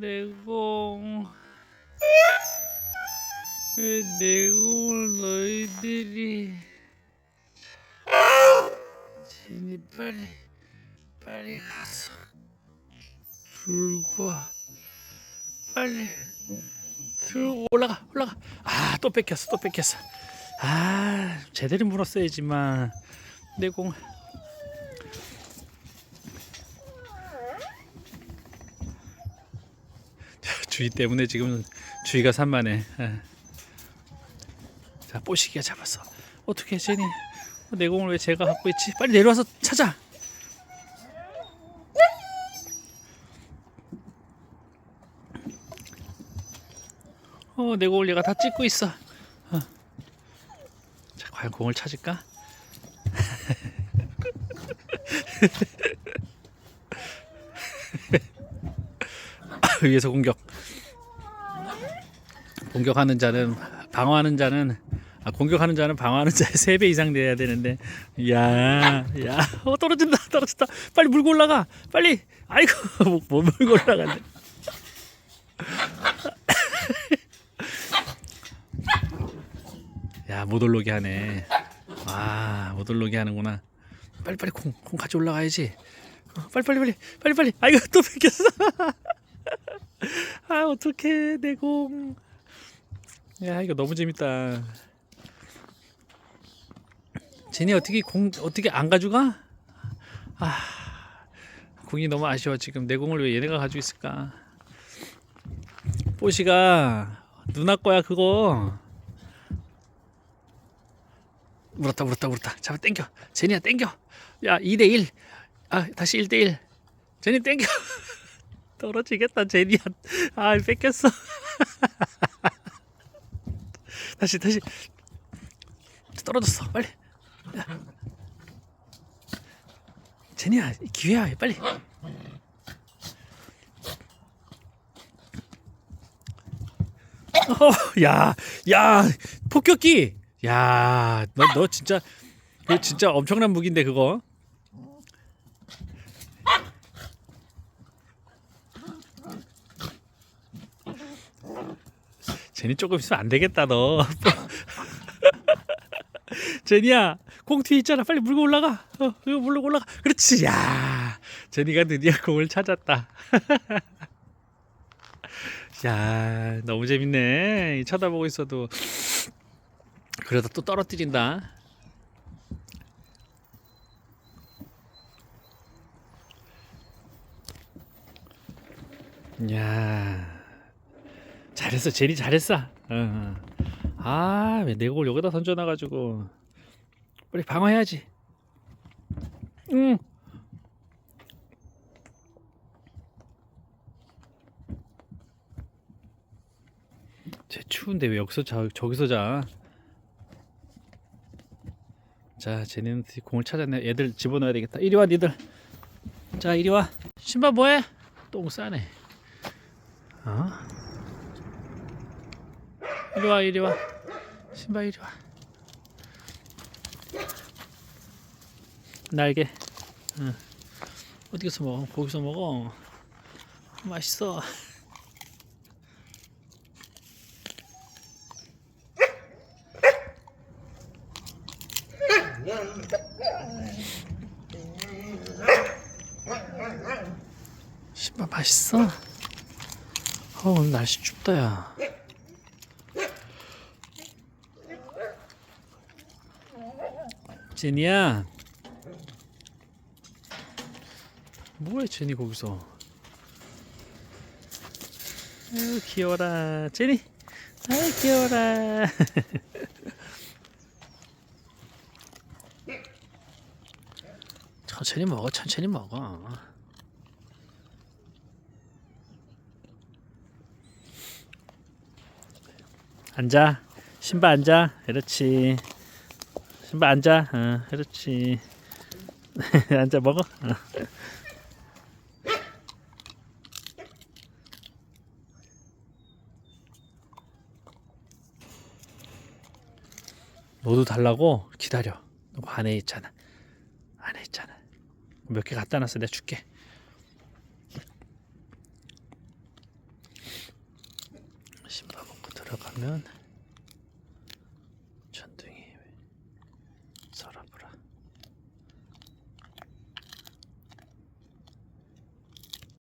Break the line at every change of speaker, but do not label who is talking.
내공 왜 내공을 너희들이 진이 빨리 빨리 가서 들고 와. 빨리 들고 올라가 올라가. 아 또 뺏겼어 또 뺏겼어. 아 제대로 물었어야지만. 내공 주희 때문에 지금 주희가 산만해. 예. 자, 뽀시기가 잡았어. 어떻게 제니? 내 공을 왜 제가 갖고 있지? 빨리 내려와서 찾아. 어, 내 공을 얘가 다 찍고 있어. 어. 자, 과연 공을 찾을까? 위에서 공격. 공격하는 자는 방어하는 자는 아, 공격하는 자는 방어하는 자의 3배 이상 돼야 되는데 야, 야, 어 떨어진다. 떨어진다. 빨리 물고 올라가. 빨리. 아이고, 못, 못 물고 올라가네. 야, 못 올라오게 하네. 아, 못 올라오게 하는구나. 빨리 빨리 콩, 콩 가져 올라가야지. 어, 빨리 빨리 빨리 빨리 빨리. 아이고 또 뺏겼어. 아 어떡해 내공. 야 이거 너무 재밌다. 쟤네 어떻게 공 어떻게 안 가져가? 아 공이 너무 아쉬워 지금. 내 공을 왜 얘네가 가지고 있을까? 뽀시가 누나 거야 그거. 물었다 물었다 물었다. 잡아 땡겨. 제니야 땡겨. 야 2대1 아 다시 1대1 제니 땡겨 떨어지겠다 제니야 아 뺏겼어 다시 다시 떨어졌어 빨리 야. 제니야 기회야 빨리 어, 야, 야, 폭격기. 야, 너, 너 진짜, 그 진짜 엄청난 무기인데 그거. 제니 조금 있으면 안 되겠다 너. 제니야 공 뒤에 있잖아 빨리 물고 올라가. 어 이거 물고 올라가. 그렇지 야. 제니가 드디어 공을 찾았다. 야 너무 재밌네. 쳐다보고 있어도 그러다 또 떨어뜨린다. 야. 잘했어 제니 잘했어 어, 어. 아왜 내 공을 여기다 던져놔가지고 빨리 방어해야지 응쟤 추운데 왜 여기서 자 저기서 자 자, 드디어 공을 찾았네. 얘들 집어넣어야 되겠다. 이리 와, 니들. 자, 이리 와. 신발 뭐해? 똥 싸네. 어? 이리 와 이리 와. 신발 이리 와. 날개. 응. 어디서 먹어? 거기서 먹어. 맛있어. 신발 맛있어? 어 오늘 날씨 춥다 야 제니야. 뭐해 제니 거기서? 아유 귀여워라. 제니. 아유 귀여워라. 천천히 먹어 천천히 먹어. 앉아. 신발 앉아. 그렇지 신발 앉아. 어, 그렇지. 앉아 먹어. 어. 모두 달라고 기다려. 너 안에 있잖아. 안에 있잖아. 몇 개 갖다 놨어. 내가 줄게. 신발 벗고 들어가면